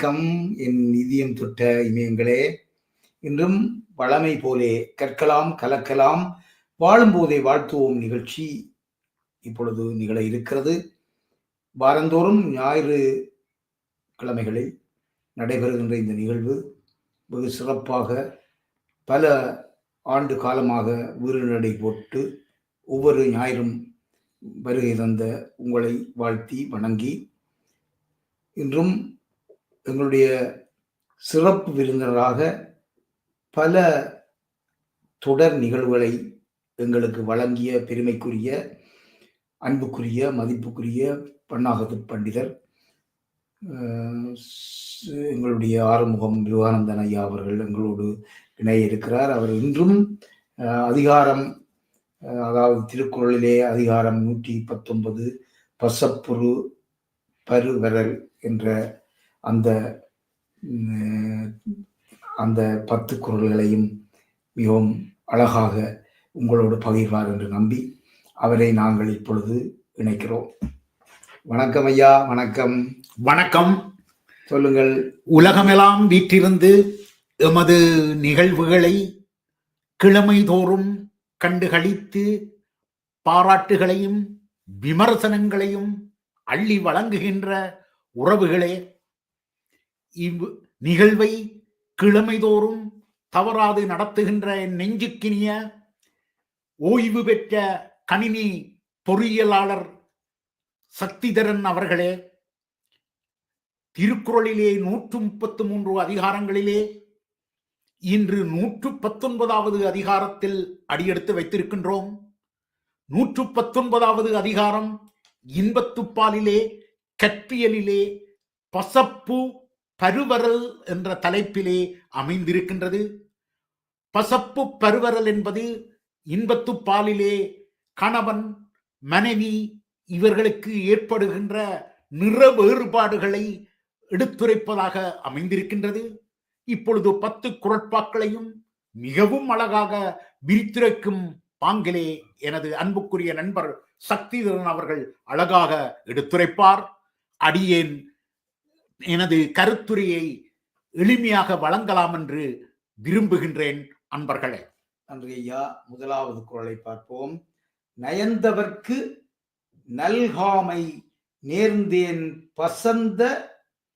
வணக்கம் என் நிதியம் தொட்ட இமயங்களே. இன்றும் வளமை போலே கற்கலாம் கலக்கலாம் வாழும்போதே வாழ்த்துவோம் நிகழ்ச்சி இப்பொழுது நிகழ இருக்கிறது. வாரந்தோறும் ஞாயிறு கிழமைகளில் நடைபெறுகின்ற இந்த நிகழ்வு வெகு சிறப்பாக பல ஆண்டு காலமாக வீறு போட்டு ஒவ்வொரு ஞாயிறும் வருகை தந்த உங்களை வாழ்த்தி வணங்கி இன்றும் எங்களுடைய சிறப்பு விருந்தினராக பல தொடர் நிகழ்வுகளை எங்களுக்கு வழங்கிய பெருமைக்குரிய அன்புக்குரிய மதிப்புக்குரிய பன்னாகத்து பண்டிதர் எங்களுடைய ஆறுமுகம் விவானந்தன் ஐயா அவர்கள் எங்களோடு இணைய இருக்கிறார் அவர் இன்றும் அதிகாரம் அதாவது திருக்குறளிலே அதிகாரம் நூற்றி பத்தொன்பது பசப்புரு பருவரல் என்ற அந்த அந்த பத்து குறள்களையும் மிகவும் அழகாக உங்களோடு பகிர்வார் என்று நம்பி அவரை நாங்கள் இப்பொழுது இணைக்கிறோம். வணக்கம் ஐயா வணக்கம். வணக்கம். சொல்லுங்கள். உலகமெல்லாம் வீற்றிருந்து எமது நிகழ்வுகளை கிழமை தோறும் கண்டுகளித்து பாராட்டுகளையும் விமர்சனங்களையும் அள்ளி வழங்குகின்ற உறவுகளே இவ் நிகழ்வை கிழமைதோறும் தவறாது நடத்துகின்ற என் நெஞ்சுக்கினிய ஓய்வு பெற்ற கணினி பொறியியலாளர் சக்திதரன் அவர்களே திருக்குறளிலே நூற்று முப்பத்து மூன்று அதிகாரங்களிலே இன்று நூற்று பத்தொன்பதாவது அதிகாரத்தில் அடியெடுத்து வைத்திருக்கின்றோம். நூற்று பத்தொன்பதாவது அதிகாரம் இன்பத்துப்பாலிலே கற்பியலிலே பசப்பு பருவரல் என்ற தலைப்பிலே அமைந்திருக்கின்றது. பசப்பு பருவரல் என்பது இன்பத்துப்பாலிலே கணவன் மனைவி இவர்களுக்கு ஏற்படுகின்ற நிற வேறுபாடுகளை எடுத்துரைப்பதாக அமைந்திருக்கின்றது. இப்பொழுது பத்து குரட்பாக்களையும் மிகவும் அழகாக விரித்துரைக்கும் பாங்கிலே எனது அன்புக்குரிய நண்பர் சக்திதரன் அவர்கள் அழகாக எடுத்துரைப்பார். அடியேன் எனது கருத்துரையை எளிமையாக வழங்கலாம் என்று விரும்புகின்றேன் அன்பர்களே. நன்றி ஐயா. முதலாவது குறளை பார்ப்போம். நயந்தவர்க்கு நல்காமை நேர்ந்தேன் பசந்த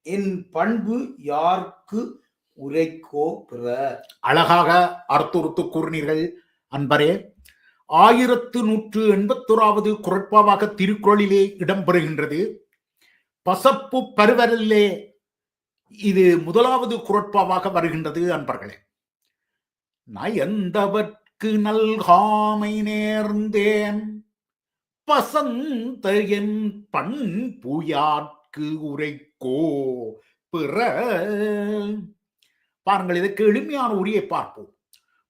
என் பண்பு யார்க்கு உரைக்கோ பிற அழகாக அர்த்தொருத்து கூறினீர்கள் அன்பரே. ஆயிரத்து நூற்று எண்பத்தோராவது குரட்பாவாக திருக்குறளிலே இடம்பெறுகின்றது. பசப்பு பருவரிலே இது முதலாவது குரட்பாவாக வருகின்றது அன்பர்களே. நயந்தவர்க்கு நல்காமை நேர்ந்தேன் பசந்த என் பண்புயாட்கு உரைக்கோ பிற பாருங்கள் இதற்கு எளிமையான உரியை பார்ப்போம்.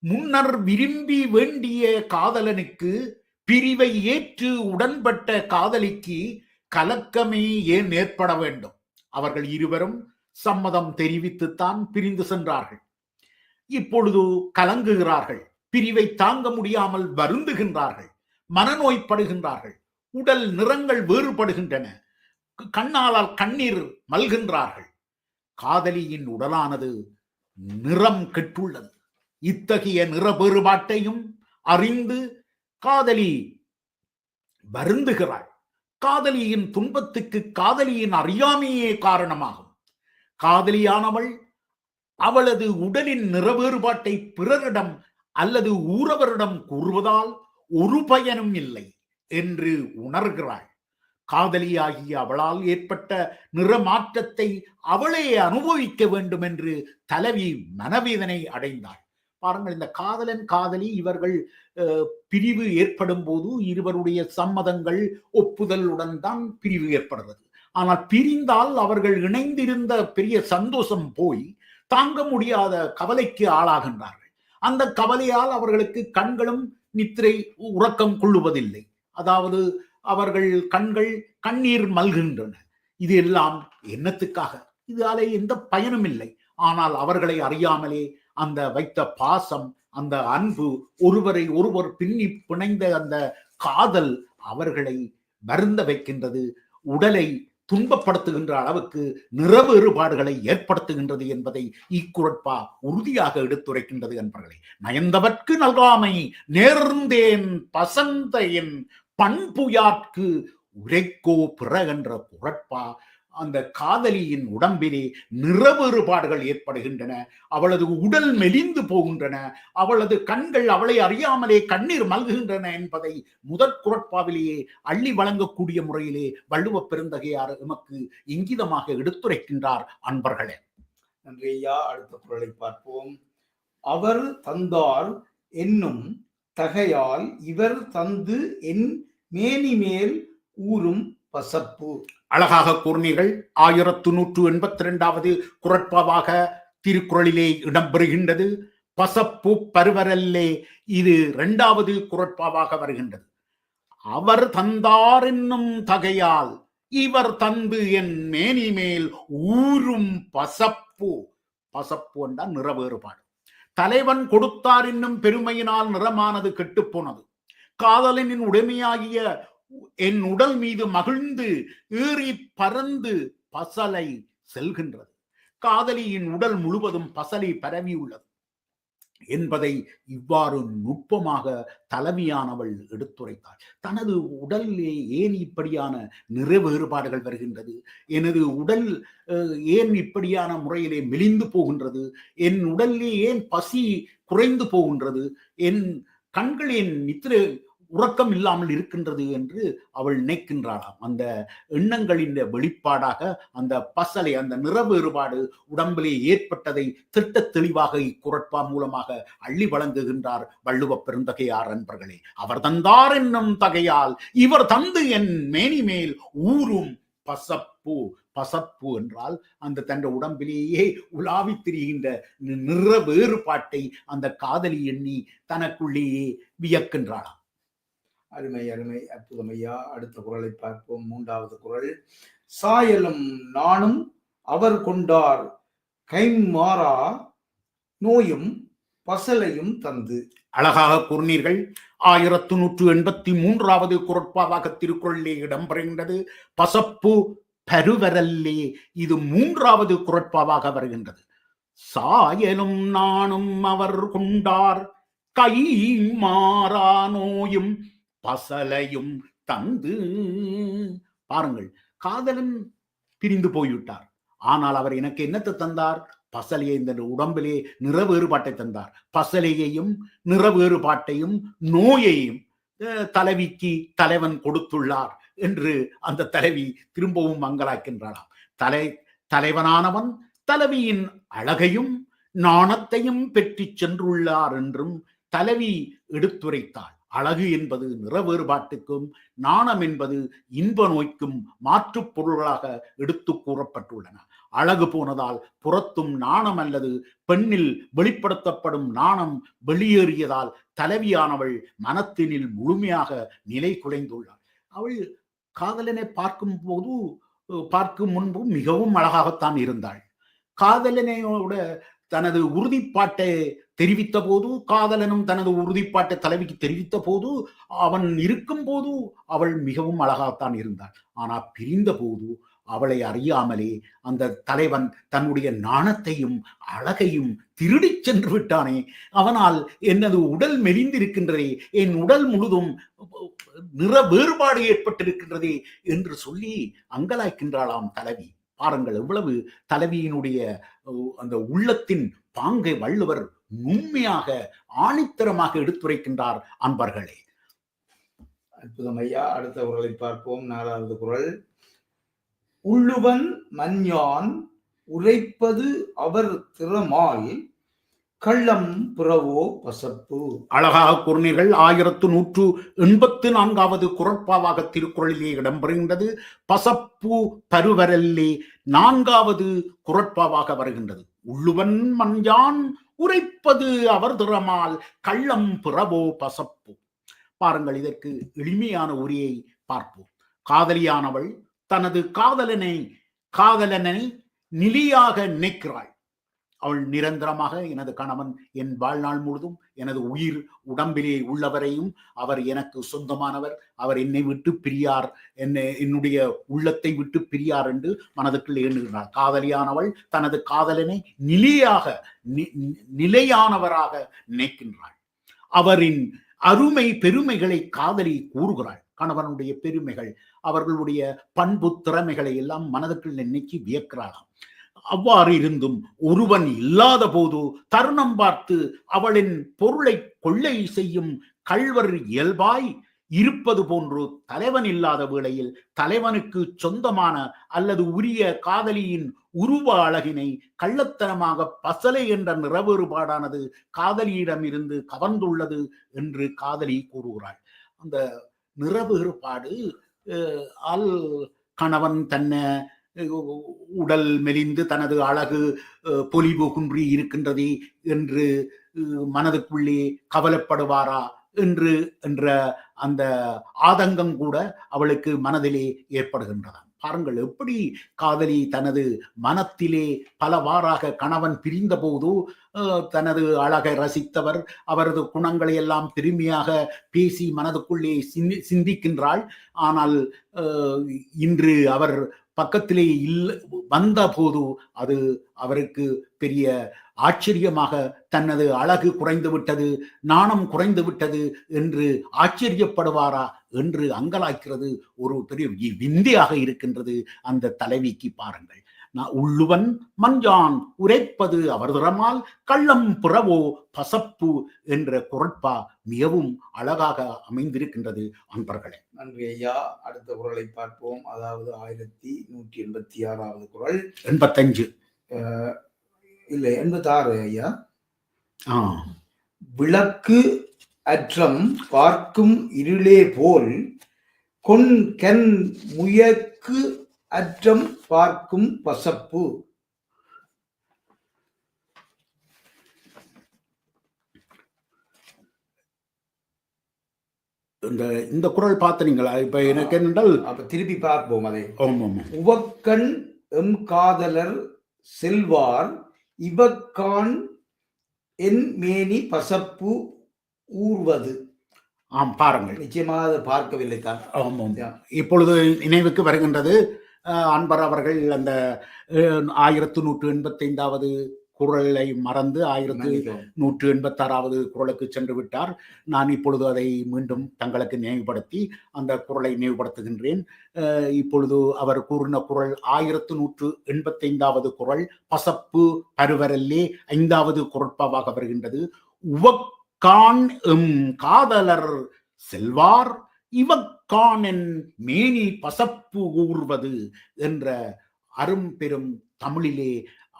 முன்னர் விரும்பி வேண்டிய காதலனுக்கு பிரிவை ஏற்று உடன்பட்ட காதலிக்கு கலக்கமே ஏன் ஏற்பட வேண்டும்? அவர்கள் இருவரும் சம்மதம் தெரிவித்துத்தான் பிரிந்து சென்றார்கள். இப்பொழுது கலங்குகிறார்கள் பிரிவை தாங்க முடியாமல் வருந்துகின்றார்கள் மனநோய்ப்படுகின்றார்கள் உடல் நிறங்கள் வேறுபடுகின்றன கண்ணாலால் கண்ணீர் மல்கின்றார்கள். காதலியின் உடலானது நிறம் கெட்டுள்ளது. இத்தகைய நிற வேறுபாட்டையும் அறிந்து காதலி வருந்துகிறாள். காதலியின் துன்பத்துக்கு காதலியின் அறியாமையே காரணமாகும். காதலியானவள் அவளது உடலின் நிற வேறுபாட்டை பிறரிடம் அல்லது ஊரவரிடம் கூறுவதால் ஒரு பயனும் இல்லை என்று உணர்கிறாள். காதலியாகிய அவளால் ஏற்பட்ட நிறமாற்றத்தை அவளே அனுபவிக்க வேண்டும் என்று தலைவி மனவேதனை அடைந்தாள். பாருங்கள் இந்த காதலன் காதலி இவர்கள் அஹ், பிரிவு ஏற்படும் போது இருவருடைய சம்மதங்கள் ஒப்புதலுடன் தான் பிரிவு ஏற்படுறது ஆனால் பிரிந்தால் அவர்கள் இணைந்திருந்த பெரிய சந்தோஷம் போய் தாங்க முடியாத கவலைக்கு ஆளாகின்றார்கள். அந்த கவலையால் அவர்களுக்கு கண்களும் நித்திரை உறக்கம் கொள்ளுவதில்லை. அதாவது அவர்கள் கண்கள் கண்ணீர் மல்கின்றன. இது எல்லாம் என்னத்துக்காக? இதாலே எந்த பயனும் இல்லை ஆனால் அவர்களை அறியாமலே அந்த வைத்த பாசம் அந்த அன்பு ஒருவரை ஒருவர் பின்னி பிணைந்த அந்த காதல் அவர்களை வருந்த வைக்கின்றது. உடலை துன்பப்படுத்துகின்ற அளவுக்கு நிறவேறுபாடுகளை ஏற்படுத்துகின்றது என்பதை இக்குரட்பா உறுதியாக எடுத்துரைக்கின்றது என்பர்களே நயந்தவர்க்கு நல்காமை நேர்ந்தேன் பசந்தையின் என் பண்புயாட்கு உரைக்கோ பிற என்ற குரட்பா அந்த காதலியின் உடம்பிலே நிறவேறுபாடுகள் ஏற்படுகின்றன. அவளது உடல் மெலிந்து போகின்றன. அவளது கண்கள் அவளை அறியாமலே கண்ணீர் மல்குகின்றன என்பதை முதற் குரட்பாவிலேயே அள்ளி வழங்கக்கூடிய முறையிலே வள்ளுவ பெருந்தகையார் எமக்கு இங்கிதமாக எடுத்துரைக்கின்றார் அன்பர்களே. நன்றி ஐயா. அடுத்த குரலை பார்ப்போம். அவர் தந்தார் என்னும் தகையால் இவர் தந்து என் மேனி மேல் ஊறும் பசப்பு. அழகாக கூர்ணிகள் ஆயிரத்து நூற்று எண்பத்தி இரண்டாவது குரட்பாவாக திருக்குறளிலே இடம்பெறுகின்றது. பசப்பு பருவரல்லே இது இரண்டாவது குரட்பாவாக வருகின்றது. அவர் தந்தார் என்னும் தகையால் இவர் தந்து என் மேனி மேல் ஊறும் பசப்பு. பசப்பு என்றால் நிற வேறுபாடு தலைவன் கொடுத்தார் என்னும் பெருமையினால் நிறமானது கெட்டுப்போனது. காதலனின் உடைமையாகிய என் உடல் மீது மகிழ்ந்து ஏறி பறந்து பசலை செல்கின்றது. காதலியின் உடல் முழுவதும் பசலை பரவியுள்ளது. என்பதை இவ்வாறு நுட்பமாக தலைமையானவள் எடுத்துரைத்தாள். தனது உடலிலே ஏன் இப்படியான நிற வேறுபாடுகள் வருகின்றது? எனது உடல் ஏன் இப்படியான முறையிலே மெலிந்து போகின்றது? என் உடலிலே ஏன் பசி குறைந்து போகின்றது? என் கண்களின் நித்திரை உறக்கம் இல்லாமல் இருக்கின்றது என்று அவள் நினைக்கின்றாளாம். அந்த எண்ணங்களின் வெளிப்பாடாக அந்த பசலை அந்த நிற வேறுபாடு உடம்பிலே ஏற்பட்டதை திட்ட தெளிவாக இக்குரட்பா மூலமாக அள்ளி வழங்குகின்றார் வள்ளுவ பெருந்தகையார் அன்பர்களே. அவர் தந்தார் என்னும் தகையால் இவர் தந்து என் மேனி மேல் ஊறும் பசப்பு பசப்பு என்றால் அந்த தன் உடம்பிலேயே உலாவித் திரிகின்ற நிற வேறுபாட்டை அந்த காதலி எண்ணி தனக்குள்ளேயே வியக்கின்றாளாம். அருமை அருமை அற்புதமையா. அடுத்த குரலை பார்ப்போம். மூன்றாவது குரல். சாயலும் நானும் அவர் கொண்டார். கைமாறா நோயும் பசலையும் தந்து. அழகாக கூறினீர்கள். ஆயிரத்து நூற்று எண்பத்தி மூன்றாவது குரட்பாவாக திருக்குறளிலே இடம்பெறுகின்றது. பசப்பு பருவரல்லே இது மூன்றாவது குரட்பாவாக வருகின்றது. சாயலும் நானும் அவர் கொண்டார். கை மாறா நோயும் பசலையும் தந்து பாருங்கள் காதலன் பிரிந்து போய்விட்டார். ஆனால் அவர் எனக்கு என்னத்தை தந்தார்? பசலையை இந்த உடம்பிலே நிற வேறுபாட்டை தந்தார். பசலையையும் நிற வேறுபாட்டையும் நோயையும் அஹ், தலைவிக்கு தலைவன் கொடுத்துள்ளார் என்று அந்த தலைவி திரும்பவும் மங்களாக்கின்றாளாம் தலை தலைவனானவன் தலைவியின் அழகையும் நாணத்தையும் பெற்றுச் சென்றுள்ளார் என்றும் தலைவி எடுத்துரைத்தாள். அழகு என்பது நிற வேறுபாட்டுக்கும் நாணம் என்பது இன்ப நோய்க்கும் மாற்றுப் பொருள்களாக எடுத்து கூறப்பட்டுள்ளன. அழகு போனதால் புறத்தும் நாணம் அல்லது பெண்ணில் வெளிப்படுத்தப்படும் நாணம் வெளியேறியதால் தலைவியானவள் மனத்தினில் முழுமையாக நிலை குலைந்துள்ளாள். அவள் காதலனை பார்க்கும் போது பார்க்கும் முன்பு மிகவும் அழகாகத்தான் இருந்தாள். காதலனையோட தனது உறுதிப்பாட்டை தெரிவித்த போது காதலனும் தனது உறுதிப்பாட்டை தலைவிக்கு தெரிவித்த போது அவன் இருக்கும் போது அவள் மிகவும் அழகாகத்தான் இருந்தாள். ஆனா பிரிந்த போது அவளை அறியாமலே அந்த தலைவன் தன்னுடைய நாணத்தையும் அழகையும் திருடிச் சென்று விட்டானே. அவனால் எனது உடல் மெலிந்திருக்கின்றதே என் உடல் முழுதும் நிற வேறுபாடு ஏற்பட்டிருக்கின்றதே என்று சொல்லி அங்கலாய்க்கின்றாளாம் தலைவி. பாருங்கள் எவ்வளவு தலைவியினுடைய அந்த உள்ளத்தின் பாங்கை வள்ளுவர் உண்மையாக ஆணித்தரமாக எடுத்துரைக்கின்றார் அன்பர்களே. அற்புதம் ஐயா அடுத்த குரலை பார்ப்போம். நாலாவது குரல். உள்ளுவன் மஞ்ஞான் உரைப்பது அவர் திறமால் கள்ளம் புறவோ பசப்பு. அழகாக கூறினீர்கள். ஆயிரத்து நூற்று எண்பத்து நான்காவது குரட்பாவாக திருக்குறளிலே இடம்பெறுகின்றது. பசப்பு பருவரல்லே நான்காவது குரட்பாவாக வருகின்றது. உள்ளுவன் மஞ்சான் உரைப்பது அவர் திறமால் கள்ளம் பிறவோ பசப்பு. பாருங்கள் இதற்கு எளிமையான உரையை பார்ப்போம். காதலியானவள் தனது காதலனை காதலனை நிலையாக நினைக்கிறாள். அவள் நிரந்தரமாக எனது கணவன் என் வாழ்நாள் முழுதும் எனது உயிர் உடம்பிலே உள்ளவரையும் அவர் எனக்கு சொந்தமானவர். அவர் என்னை விட்டு பிரியார். என்னை என்னுடைய உள்ளத்தை விட்டு பிரியார் என்று மனதுக்குள் எண்ணுகிறார் காதலியானவள் தனது காதலனை நிலையாக நி- நி- நிலையானவராக நினைக்கின்றாள். அவரின் அருமை பெருமைகளை காதலி கூறுகிறாள். கணவனுடைய பெருமைகள் அவர்களுடைய பண்பு திறமைகளை எல்லாம் மனதுக்குள் நினைக்கி வியக்கிறார்கள் அவ்வாறு இருந்தும் ஒருவன் இல்லாத போது தருணம் பார்த்து அவளின் பொருளை கொள்ளை செய்யும் கள்வர் இயல்பாய் இருப்பது போன்று தலைவன் இல்லாத வேளையில் தலைவனுக்கு சொந்தமான அல்லது உரிய காதலியின் உருவ அழகினை கள்ளத்தனமாக பசலை என்ற நிறவேறுபாடானது காதலியிடம் இருந்து கவர்ந்துள்ளது என்று காதலி கூறுகிறாள். அந்த நிறவேறுபாடு அஹ், கணவன் தன்னை உடல் மெலிந்து தனது அழகு பொலிவு குன்றி இருக்கின்றது என்று மனதுக்குள்ளே கவலைப்படுவாரா என்று என்ற அந்த ஆதங்கம் கூட அவளுக்கு மனதிலே ஏற்படுகின்றதாம். பாருங்கள் எப்படி காதலி தனது மனத்திலே பலவாறாக கணவன் பிரிந்த போது தனது அழகை ரசித்தவர் அவரது குணங்களை எல்லாம் பெருமையாக பேசி மனதுக்குள்ளே சிந்தி சிந்திக்கின்றாள். ஆனால் இன்று அவர் பக்கத்திலே இல்லை வந்த போது அது அவருக்கு பெரிய ஆச்சரியமாக தனது அழகு குறைந்து விட்டது நாணம் குறைந்து விட்டது என்று ஆச்சரியப்படுவாரா என்று அங்கலாய்க்கிறது ஒரு பெரிய விந்தையாக இருக்கின்றது அந்த தலைவிக்கு பாருங்கள். உள்ளுவன் மஞ்சான் உரைப்பது அவர் திறமால் கள்ளம் புறவோ பசப்பு என்ற குரட்பா மிகவும் அழகாக அமைந்திருக்கின்றது அன்பர்களே. நன்றி ஐயா. அடுத்த குரலை பார்ப்போம். அதாவது ஆயிரத்தி நூற்றி எண்பத்தி ஆறாவது குரல். எண்பத்தஞ்சு. இல்லை எண்பத்தி ஆறு ஐயா. ஆ. விளக்கு அற்றம் பார்க்கும் இருளே போல் கொன் கண் முயக்கு அற்றம் பார்க்கும் பசப்பு. இந்த இந்த குரல் பார்த்தனீங்களா இப்ப எனக்கு என்னென்றால் அப்ப திருப்பி பார்ப்போம் அதை. உவக்கண் எம் காதலர் செல்வார் இவக்கான் என் மேனி பசப்பு ஊர்வது. ஆம் பாருங்கள். நிச்சயமாக பார்க்கவில்லை தான் ஆமாம். இப்பொழுது நினைவுக்கு வருகின்றது அன்பர் அவர்கள் அந்த ஆயிரத்து நூற்று எண்பத்தைந்தாவது குரலை மறந்து ஆயிரத்து நூற்று எண்பத்தாறாவது குரலுக்கு சென்று விட்டார். நான் இப்பொழுது அதை மீண்டும் தங்களுக்கு நினைவுபடுத்தி அந்த குரலை நினைவுபடுத்துகின்றேன். இப்பொழுது அவர் கூறின குரல் ஆயிரத்து நூற்று எண்பத்தைந்தாவது குரல் பசப்பு பருவரல்லே ஐந்தாவது குரட்பாவாக வருகின்றது. உவக்கான் எம் காதலர் செல்வார் இவக் இவக்கானன் மேனி பசப்பு ஊர்வது என்ற அரும்பெரும் தமிழிலே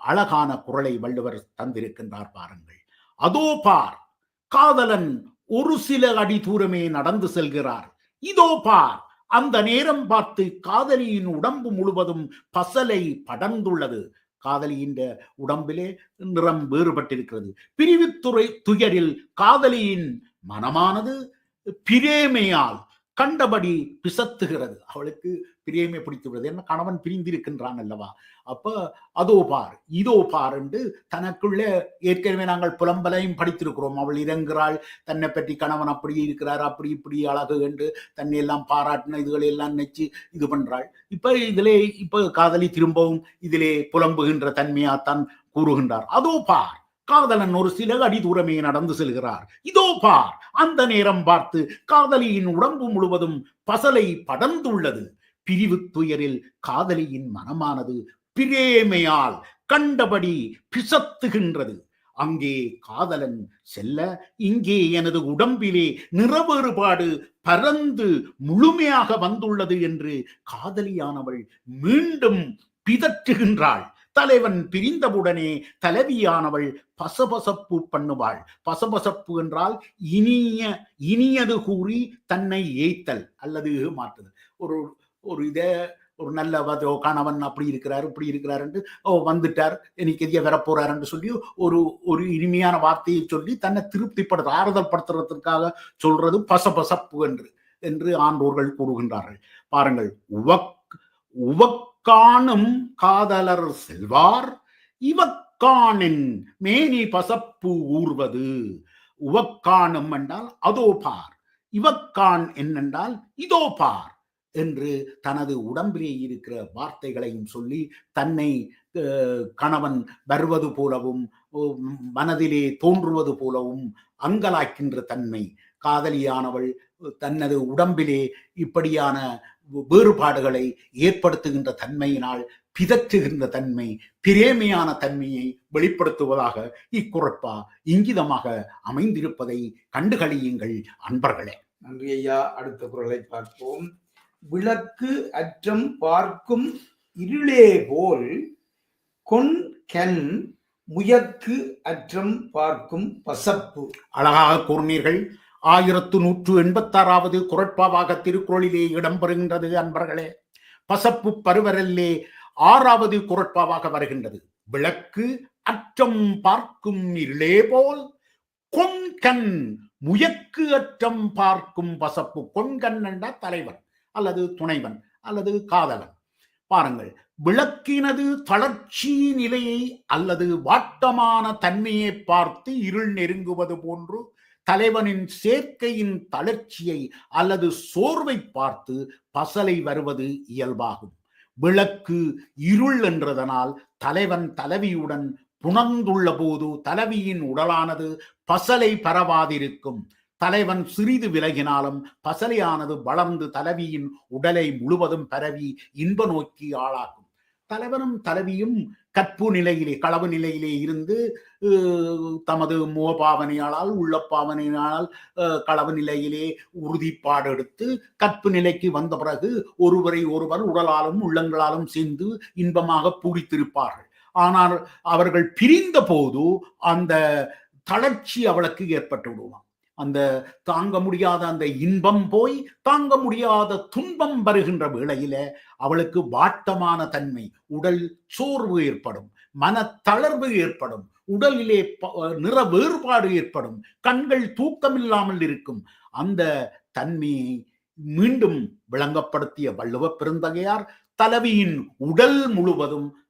அழகான குரலை வள்ளுவர் தந்திருக்கின்றார் பாருங்கள். அதோ பார் காதலன் ஒரு சில அடி தூரமே நடந்து செல்கிறார். இதோ பார் அந்த நேரம் பார்த்து காதலியின் உடம்பு முழுவதும் பசலை படர்ந்துள்ளது. காதலியின் உடம்பிலே நிறம் வேறுபட்டிருக்கிறது. பிரிவுத்துறை துயரில் காதலியின் மனமானது பிரேமையால் கண்டபடி பிசத்துகிறது. அவளுக்கு பிரியமே பிடித்து விடுறது என்ன கணவன் பிரிந்திருக்கின்றான் அல்லவா? அப்ப அதோ பார் இதோ பார் என்று தனக்குள்ளே ஏற்கனவே நாங்கள் புலம்பலையும் படித்திருக்கிறோம். அவள் இறங்குகிறாள் தன்னை பற்றி கணவன் அப்படி இருக்கிறார் அப்படி இப்படி அழகு என்று தன்னை எல்லாம் பாராட்டின இதுகளை எல்லாம் நினைச்சு இது பண்றாள். இப்ப இதிலே இப்ப காதலி திரும்பவும் இதிலே புலம்புகின்ற தன்மையாத்தான் கூறுகின்றார். அதோ பார் காதலன் ஒரு சில அடி தூரமே நடந்து செல்கிறார். இதோ பார் அந்த நேரம் பார்த்து காதலியின் உடம்பு முழுவதும் பசலை படர்ந்துள்ளது. பிரிவு துயரில் காதலியின் மனமானது பிரேமையால் கண்டபடி பிசத்துகின்றது. அங்கே காதலன் செல்ல இங்கே எனது உடம்பிலே நிறவேறுபாடு பறந்து முழுமையாக வந்துள்ளது என்று காதலியானவள் மீண்டும் பிதற்றுகின்றாள். தலைவன் பிரிந்தவுடனே தலைவியானவள் பசபசப்பு பண்ணுவாள். பசபசப்பு என்றால் இனிய இனியது கூறி தன்னை ஏய்த்தல் அல்லது மாற்றுதல். ஒரு ஒரு இதை ஒரு நல்ல கணவன் அப்படி இருக்கிறார் இப்படி இருக்கிறார் ஓ வந்துட்டார் எனக்கு எதிய வரப்போறாருன்னு சொல்லி ஒரு ஒரு இனிமையான வார்த்தையை சொல்லி தன்னை திருப்திப்படுத்த ஆறுதல் படுத்துறதுக்காக சொல்றது பசபசப்பு என்று என்று ஆண்டோர்கள் கூறுகின்றார்கள். பாருங்கள் உவக் உவக் காணும் காதலர் செல்வார் இவக்கானின் மேனி பசப்பு ஊர்வது. உவக்கானும் என்றால் அதோ பார். இவக்கான் என்னென்றால் இதோ பார் என்று தனது உடம்பிலே இருக்கிற வார்த்தைகளையும் சொல்லி தன்னை கணவன் வருவது போலவும் மனதிலே தோன்றுவது போலவும் அங்கலாக்கின்ற தன்மை. காதலியானவள் தனது உடம்பிலே இப்படியான வேறுபாடுகளை ஏற்படுத்துகின்ற தன்மையினால் பிதற்றுகின்ற தன்மை பிரேமையான தன்மையை வெளிப்படுத்துவதாக இக்குறட்பா இங்கிதமாக அமைந்திருப்பதை கண்டுகளியுங்கள் அன்பர்களே. நன்றி ஐயா. அடுத்த குரலை பார்ப்போம். விளக்கு அற்றம் பார்க்கும் இருளே போல் கொன் கண் முயக்கு அற்றம் பார்க்கும் பசப்பு. அழகாக கூறினீர்கள். ஆயிரத்து நூற்று எண்பத்தாறாவது குரட்பாவாக திருக்குறளிலே இடம்பெறுகின்றது அன்பர்களே. பசப்பு பருவரல்லே ஆறாவது குரட்பாவாக வருகின்றது. விளக்கு அற்றம் பார்க்கும் இருளே போல் கொன்கண் முயக்கு அற்றம் பார்க்கும் பசப்பு. கொன்கண் என்ற தலைவன் அல்லது துணைவன் அல்லது காதலன். பாருங்கள் விளக்கினது தளர்ச்சி நிலையை அல்லது வாட்டமான தன்மையை பார்த்து இருள் நெருங்குவது போன்று தலைவனின் சேர்க்கையின் தளர்ச்சியை அல்லது சோர்வை பார்த்து பசலை வருவது இயல்பாகும். விளக்கு இருள் என்றதனால் தலைவன் தலைவியுடன் புணர்ந்துள்ள போது தலைவியின் உடலானது பசலை பரவாதிருக்கும். தலைவன் சிறிது விலகினாலும் பசலையானது வளர்ந்து தலைவியின் உடலை முழுவதும் பரவி இன்ப நோக்கி ஆளாகும். தலைவனும் தலைவியும் கற்பு நிலையிலே களவு நிலையிலே இருந்து தமது முகபாவனையாளால் உள்ள பாவனையால் களவு நிலையிலே உறுதிப்பாடு எடுத்து கற்பு நிலைக்கு வந்த பிறகு ஒருவரை ஒருவர் உடலாலும் உள்ளங்களாலும் சேர்ந்து இன்பமாக பூரித்திருப்பார்கள். ஆனால் அவர்கள் பிரிந்த போது அந்த தளர்ச்சி அவளுக்கு ஏற்பட்டு விடுவான். அந்த தாங்க முடியாத அந்த இன்பம் போய் தாங்க முடியாத துன்பம் வருகின்ற வேளையில அவளுக்கு வாட்டமான தன்மை உடல் சோர்வு ஏற்படும் மனத்தளர்வு ஏற்படும் உடலிலே ப- நிற வேறுபாடு ஏற்படும் கண்கள் தூக்கமில்லாமல் இருக்கும். அந்த தன்மையை மீண்டும் விளங்கப்படுத்திய வள்ளுவ பெருந்தகையார் தலைவியின் உடல் முழுவதும்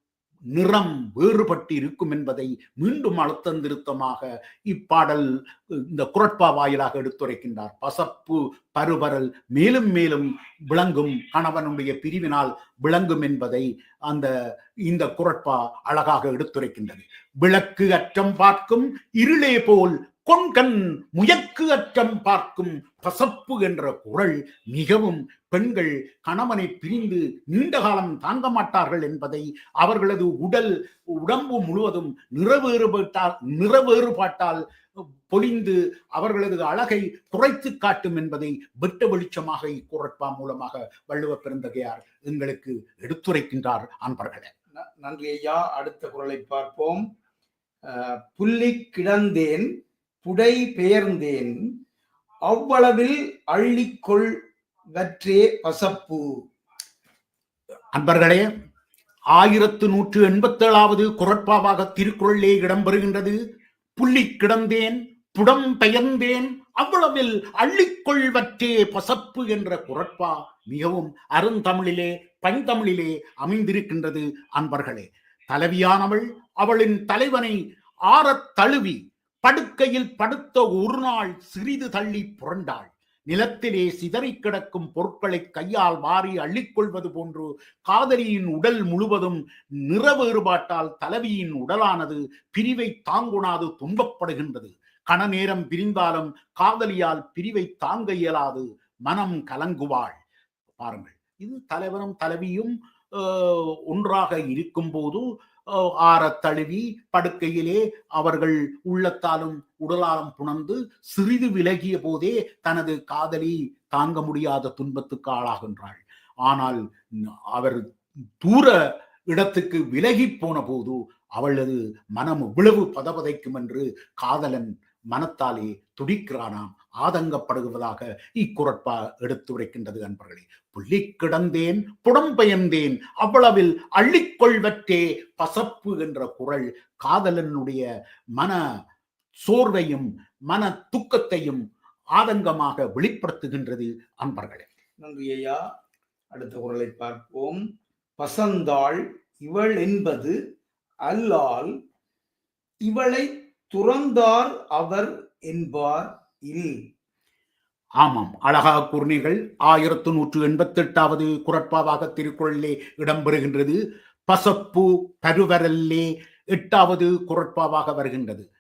நிறம் வேறுபட்டு இருக்கும் என்பதை மீண்டும் அழுத்தம் திருத்தமாக இப்பாடல் இந்த குரட்பா வாயிலாக எடுத்துரைக்கின்றார். பசப்பு பருபரல் மேலும் மேலும் விளங்கும் கணவனுடைய பிரிவினால் விளங்கும் என்பதை அந்த இந்த குரட்பா அழகாக எடுத்துரைக்கின்றது. விளக்கு அற்றம் பார்க்கும் இருளே போல் கொண்கண் முயக்கு அற்றம் பார்க்கும் பசப்பு என்ற குரல் மிகவும் பெண்கள் கணவனை பிரிந்து நீண்ட காலம் தாங்க மாட்டார்கள் என்பதை அவர்களது உடல் உடம்பு முழுவதும் நிறவேறுபட்டால் நிறவேறுபாட்டால் பொழிந்து அவர்களது அழகை குறைத்து காட்டும் என்பதை வெட்ட வெளிச்சமாக இக்குரட்பா மூலமாக வள்ளுவ பெருந்தகையார் எங்களுக்கு எடுத்துரைக்கின்றார் அன்பர்களே. நன்றி ஐயா அடுத்த குரலை பார்ப்போம். புள்ளி கிடந்தேன். புடை பெயர்ந்தேன். அவ்வளவில் அள்ளிக்கொள் வற்றே பசப்பு. அன்பர்களே ஆயிரத்து நூற்று எண்பத்தேழாவது குரட்பாவாக திருக்குறளிலே இடம்பெறுகின்றது. புள்ளி கிடந்தேன் புடம் பெயர்ந்தேன் அவ்வளவில் அள்ளிக்கொள்வற்றே பசப்பு என்ற குரட்பா மிகவும் அருந்தமிழிலே பைந்தமிழிலே அமைந்திருக்கின்றது அன்பர்களே. தலைவியானவள் அவளின் தலைவனை ஆறத் தழுவி படுக்கையில் படுத்த ஒரு நாள் சிறிது தள்ளி புரண்டாள். நிலத்திலே சிதறிக் கிடக்கும் பொருட்களை கையால் வாரி அள்ளிக்கொள்வது போன்று காதலியின் உடல் முழுவதும் நிற வேறுபாட்டால் தலைவியின் உடலானது பிரிவை தாங்குணாது துன்பப்படுகின்றது. கண நேரம் பிரிந்தாலும் காதலியால் பிரிவை தாங்க இயலாது. மனம் கலங்குவாள். பாருங்கள் இது தலைவரும் தலைவியும் ஆஹ், ஒன்றாக இருக்கும்போது ஆறத் தழுவி படுக்கையிலே அவர்கள் உள்ளத்தாலும் உடலாலும் புணர்ந்து சிறிது விலகிய போதே தனது காதலி தாங்க முடியாத துன்பத்துக்கு ஆளாகின்றாள். ஆனால் அவர் தூர இடத்துக்கு விலகி போன போது அவளது மனம் இவ்வளவு பதபதைக்கும் என்று காதலன் மனத்தாலே துடிக்கிறானாம். ஆதங்கப்படுவதாக இக்குரட்பா எடுத்துரைக்கின்றது அன்பர்களே புள்ளி கிடந்தேன் புடம்பெயர்ந்தேன் அவ்வளவில் அள்ளிக்கொள்வற்றே பசப்பு என்ற குரல் காதலனுடைய மன சோர்வையும் மன துக்கத்தையும் ஆதங்கமாக வெளிப்படுத்துகின்றது அன்பர்களே நன்றி ஐயா அடுத்த குரலை பார்ப்போம் பசந்தாள் இவள் என்பது அல்லால் இவளை துறந்தார் அவர் என்பார் ஆமாம். அழகாக கூர்ணிகள் ஆயிரத்து நூற்று எண்பத்தி எட்டாவது குரட்பாவாக திருக்குறளிலே இடம்பெறுகின்றது பசப்பு பருவரல்லே எட்டாவது குரட்பாவாக வருகின்றது.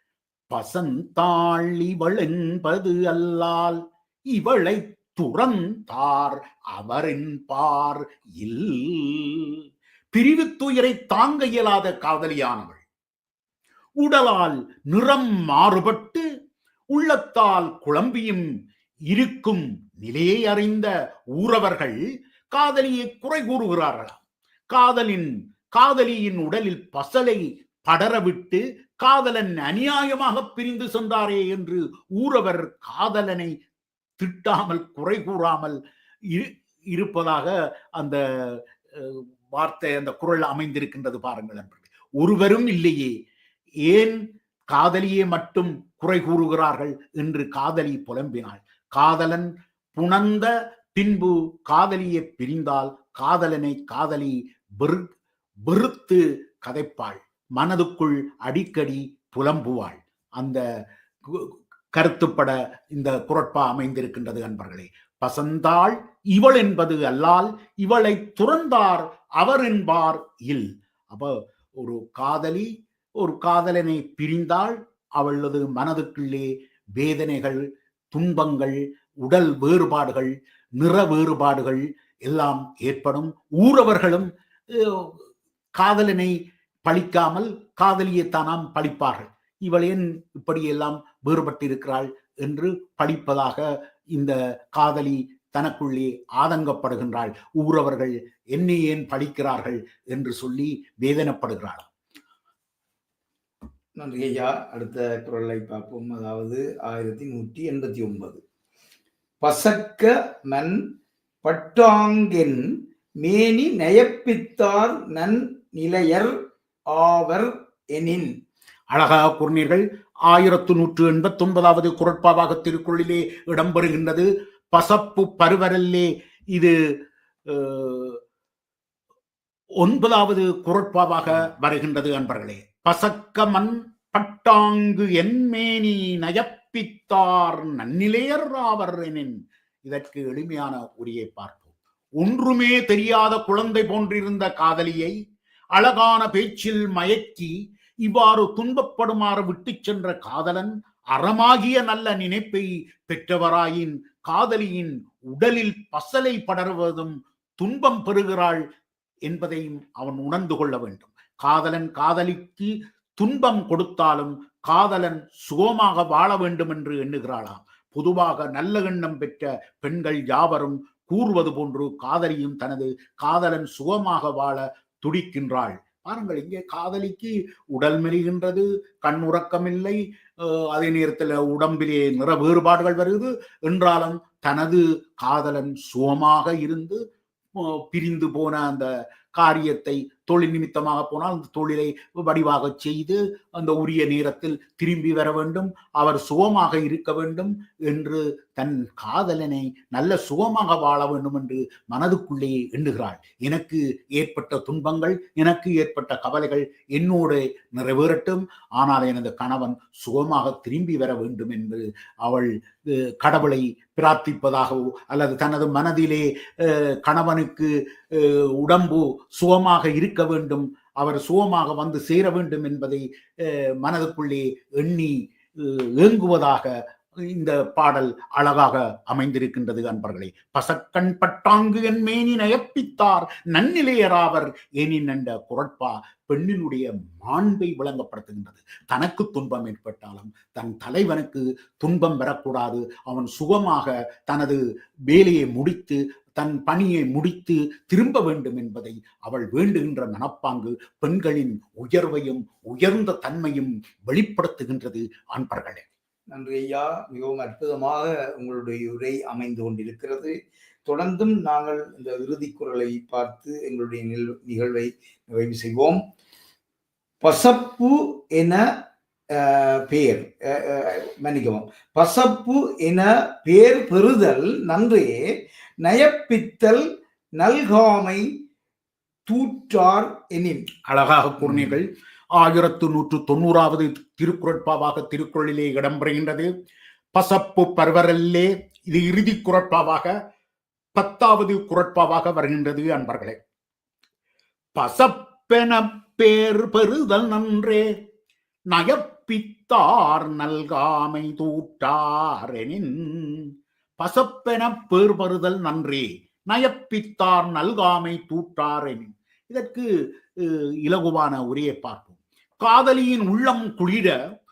பசந்தாள் இவள் என்பது அல்லால் இவளை துறந்தார் அவரென்பார் இல். பிரிவு துயரை தாங்க இயலாத காதலியானவள். உடலால் நிறம் மாறுபட்டு உள்ளத்தால் குழம்பியும் இருக்கும் நிலையை அறிந்த ஊரவர்கள் காதலியை குறை கூறுகிறார்களாம். காதலின் காதலியின் உடலில் பசலை படரவிட்டு காதலன் அநியாயமாக பிரிந்து சென்றாரே என்று ஊரவர் காதலனை திட்டாமல் குறை கூறாமல் இரு- இருப்பதாக அந்த வார்த்தை அந்த குரல் அமைந்திருக்கின்றது பாருங்கள் ஒருவரும் இல்லையே. ஏன் காதலியை மட்டும் குறை கூறுகிறார்கள் என்று காதலி புலம்பினாள். காதலன் புணந்த பின்பு காதலியை பிரிந்தால் காதலனை காதலி வெறு வெறுத்து கதைப்பாள். மனதுக்குள் அடிக்கடி புலம்புவாள். அந்த கு- கருத்துப்பட இந்த குரட்பா அமைந்திருக்கின்றது அன்பர்களே. பசந்தாள் இவள் என்பது அல்லால் இவளை துறந்தார் அவர் என்பார் இல். அப்ப ஒரு காதலி ஒரு காதலனை பிரிந்தாள் அவளது மனதுக்குள்ளே வேதனைகள் துன்பங்கள் உடல் வேறுபாடுகள் நிற வேறுபாடுகள் எல்லாம் ஏற்படும். ஊரவர்களும் காதலனை பழிக்காமல் காதலியை தானாம் பழிப்பார்கள். இவள் ஏன் இப்படியெல்லாம் வேறுபட்டிருக்கிறாள் என்று பழிப்பதாக இந்த காதலி தனக்குள்ளே ஆதங்கப்படுகின்றாள். ஊரவர்கள் என்னை ஏன் பழிக்கிறார்கள் என்று சொல்லி வேதனைப்படுகிறாள் நன்றி ஐயா. அடுத்த குரலை பார்ப்போம். அதாவது ஆயிரத்தி நூற்றி எண்பத்தி ஒன்பது. பசக்க மண் பட்டாங்கென் மேனி நயப்பித்தார் நன் நிலையர் ஆவர் எனின். அழகாக கூறினீர்கள் ஆயிரத்து நூற்று எண்பத்தி ஒன்பதாவது குரட்பாவாக திருக்குறளிலே இடம்பெறுகின்றது. பசப்பு பருவரல்லே இது ஒன்பதாவது குரட்பாவாக வருகின்றது அன்பர்களே. பசக்க மண் பட்டாங்கு என்மேனி நயப்பித்தார் நன்னிலையர் ஆவர் எனின். இதற்கு எளிமையான உரியை பார்ப்போம். ஒன்றுமே தெரியாத குழந்தை போன்றிருந்த காதலியை அழகான பேச்சில் மயக்கி இவ்வாறு துன்பப்படுமாறு விட்டுச் சென்ற காதலன் அறமாகிய நல்ல நினைப்பை பெற்றவராயின் காதலியின் உடலில் பசலை படர்வதும் துன்பம் பெறுகிறாள் என்பதையும் அவன் உணர்ந்து கொள்ள வேண்டும். காதலன் காதலிக்கு துன்பம் கொடுத்தாலும் காதலன் சுகமாக வாழ வேண்டும் என்று எண்ணுகிறாளாம். பொதுவாக நல்ல எண்ணம் பெற்ற பெண்கள் யாவரும் கூறுவது போன்று காதலியும் தனது காதலன் சுகமாக வாழ துடிக்கின்றாள். பாருங்கள் இங்கே காதலிக்கு உடல் மெலிகின்றது கண் உறக்கமில்லை அஹ் அதே நேரத்தில் உடம்பிலே நிற வேறுபாடுகள் வருது. என்றாலும் தனது காதலன் சுகமாக இருந்து பிரிந்து போன அந்த காரியத்தை தொழில் நிமித்தமாக போனால் அந்த தொழிலை வடிவாக செய்து அந்த உரிய நேரத்தில் திரும்பி வர வேண்டும். அவர் சுகமாக இருக்க வேண்டும் என்று தன் காதலனை நல்ல சுகமாக வாழ வேண்டும் என்று மனதுக்குள்ளே எண்ணுகிறாள். எனக்கு ஏற்பட்ட துன்பங்கள் எனக்கு ஏற்பட்ட கவலைகள் என்னோடு நிறைவேறட்டும். ஆனால் எனது கணவன் சுகமாக திரும்பி வர வேண்டும் என்று அவள் கடவுளை பிரார்த்திப்பதாகவோ அல்லது தனது மனதிலே கணவனுக்கு உடம்பு சுகமாக இருக்க வேண்டும் அவர் சுகமாக வந்து சேர வேண்டும் என்பதை மனதுக்குள்ளே எண்ணி ஏங்குவதாக இந்த பாடல் அழகாக அமைந்திருக்கின்றது அன்பர்களே. பசக்கண் பட்டாங்கு என் மேனி நயப்பித்தார் நன்னிலையராவர் எனின் என்ற குரட்பா பெண்ணினுடைய மாண்பை விளங்கப்படுத்துகின்றது. தனக்கு துன்பம் ஏற்பட்டாலும் தன் தலைவனுக்கு துன்பம் பெறக்கூடாது அவன் சுகமாக தனது வேலையை முடித்து தன் பணியை முடித்து திரும்ப வேண்டும் என்பதை அவள் வேண்டுகின்ற மனப்பாங்கு பெண்களின் உயர்வையும் உயர்ந்த தன்மையும் வெளிப்படுத்துகின்றது அன்பர்களே. நன்றி ஐயா. மிகவும் அற்புதமாக உங்களுடைய உரை அமைந்து கொண்டிருக்கிறது. தொடர்ந்தும் நாங்கள் இந்த இறுதி குரலை பார்த்து எங்களுடைய நிகழ்வை நிறைவு செய்வோம். பசப்பு என பேர் அஹ், மன்னிக்கவும் பசப்பு என பேர் பெறுதல் நன்றே நயப்பித்தல் நல்காமை தூற்றார் எனின் அழகாக கூறினீர்கள் ஆயிரத்து நூற்று தொண்ணூறாவது திருக்குறட்பாவாக திருக்குறளிலே இடம்பெறுகின்றது பசப்பு பர்வரல்லே இது இறுதி குரட்பாவாக பத்தாவது குரட்பாவாக வருகின்றது அன்பர்களே பசப்பென பேர் பெறுதல் நன்றே நயப் கற்பித்தார் நல்காமை தூட்டாரெனின் பசப்பென பேர்பறுதல் நன்றி. நயப்பித்தார் நல்காமை தூட்டாரெனின் இதற்கு இலகுவான உரையை பார்ப்போம். காதலியின் உள்ளம் குளிர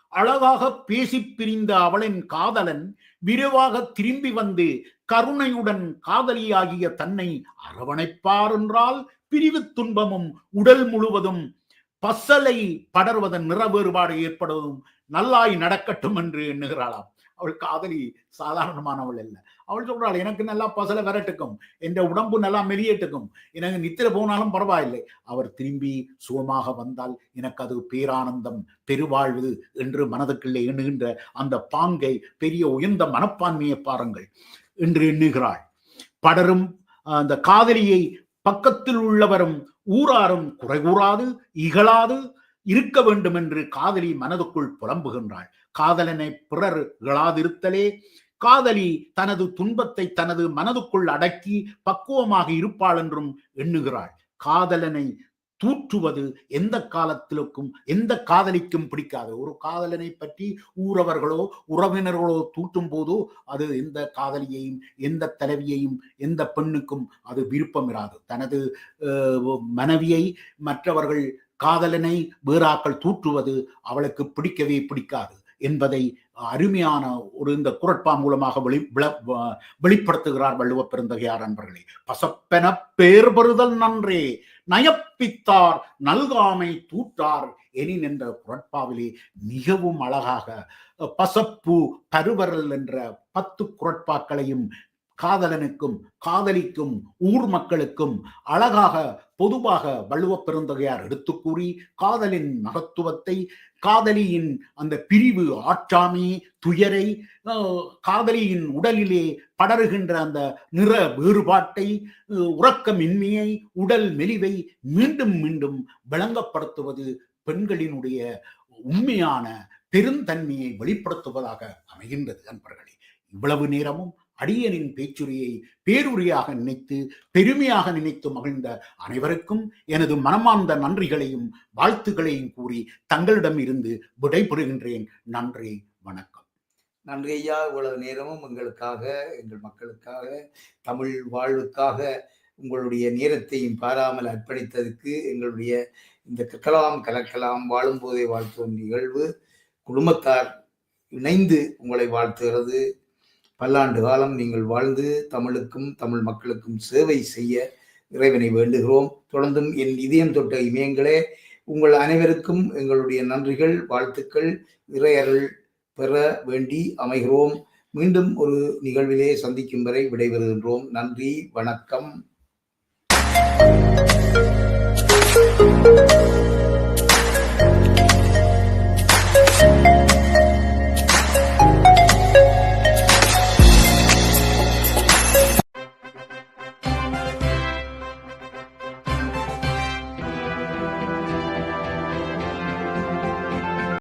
அழகாக பேசிப் பிரிந்த அவளின் காதலன் விரைவாக திரும்பி வந்து கருணையுடன் காதலியாகிய தன்னை அரவணைப்பார் என்றால் பிரிவு துன்பமும் உடல் முழுவதும் பசலை படர்வதன் நிற வேறுபாடு ஏற்படுவதும் நல்லாய் நடக்கட்டும் என்று எண்ணுகிறாளாம். அவள் காதலி சாதாரணமானவள் அல்ல. அவள் சொல்றாள் எனக்கு நல்லா பசலை விரட்டுக்கும் என்ற உடம்பு நல்லா மெலியட்டுக்கும் எனக்கு நித்திர போனாலும் பரவாயில்லை. அவர் திரும்பி சுகமாக வந்தால் எனக்கு அது பேரானந்தம் பெருவாழ்வு என்று மனதுக்குள்ளே எண்ணுகின்ற அந்த பாங்கை பெரிய உயர்ந்த மனப்பான்மையை பாருங்கள் என்று எண்ணுகிறாள். படரும் அந்த காதலியை பக்கத்தில் உள்ளவரும் ஊராரும் குறை கூறாது இகழாது இருக்க வேண்டும் என்று காதலி மனதுக்குள் புலம்புகின்றாள். காதலனை பிறர் இகழாதிருத்தலே. காதலி தனது துன்பத்தை தனது மனதுக்குள் அடக்கி பக்குவமாக இருப்பாள் என்றும் எண்ணுகிறாள். காதலனை தூற்றுவது எந்த காலத்திலுக்கும் எந்த காதலிக்கும் பிடிக்காது. ஒரு காதலனை பற்றி ஊரவர்களோ உறவினர்களோ தூற்றும் போதோ அது எந்த காதலியையும் எந்த தலைவியையும் எந்த பெண்ணுக்கும் அது விருப்பம் இராது. தனது மனைவியை மற்றவர்கள் காதலனை வேறாக்கள் தூற்றுவது அவளுக்கு பிடிக்கவே பிடிக்காது என்பதை அருமையான ஒரு இந்த குரட்பா மூலமாக வெளி விள- வ- வெளிப்படுத்துகிறார் வள்ளுவ பெருந்தகையார் நண்பர்களே பசப்பென பேர் பெறுதல் நன்றே. நயப்பித்தார் நல்காமை தூற்றார் எனின் என்ற குரட்பாவிலே மிகவும் அழகாக பசப்பு பருவரல் என்ற பத்து குரட்பாக்களையும் காதலனுக்கும் காதலிக்கும் ஊர் மக்களுக்கும் அழகாக பொதுவாக வள்ளுவ பெருந்தகையார் எடுத்து கூறி காதலின் மகத்துவத்தை காதலியின் அந்த பிரிவு ஆற்றாமை துயரை காதலியின் உடலிலே படருகின்ற அந்த நிற வேறுபாட்டை உறக்கமின்மையை உடல் மெலிவை மீண்டும் மீண்டும் விளங்கப்படுத்துவது பெண்களினுடைய உண்மையான பெருந்தன்மையை வெளிப்படுத்துவதாக அமைகின்றது நண்பர்களே இவ்வளவு நேரமும் அடியனின் பேச்சுரையை பேருரையாக நினைத்து பெருமையாக நினைத்து மகிழ்ந்த அனைவருக்கும் எனது மனமார்ந்த நன்றிகளையும் வாழ்த்துக்களையும் கூறி தங்களிடம் இருந்து விடைபெறுகின்றேன். நன்றி வணக்கம். நன்றி ஐயா. இவ்வளவு நேரமும் எங்களுக்காக எங்கள் மக்களுக்காக தமிழ் வாழ்வுக்காக உங்களுடைய நேரத்தையும் பாராமல் அர்ப்பணித்ததுக்கு எங்களுடைய இந்த கலாம் கலக்கலாம் வாழும்போதை வாழ்த்தும் நிகழ்வு. குடும்பத்தார் இணைந்து உங்களை வாழ்த்துகிறது. பல்லாண்டு காலம் நீங்கள் வாழ்ந்து தமிழுக்கும் தமிழ் மக்களுக்கும் சேவை செய்ய இறைவனை வேண்டுகிறோம். தொடர்ந்தும் என் இதயம் தொட்ட இமயங்களே உங்கள் அனைவருக்கும் எங்களுடைய நன்றிகள் வாழ்த்துக்கள் இறையர்கள் பெற வேண்டி அமைகிறோம். மீண்டும் ஒரு நிகழ்விலே சந்திக்கும் வரை விடைபெறுகின்றோம். நன்றி வணக்கம்.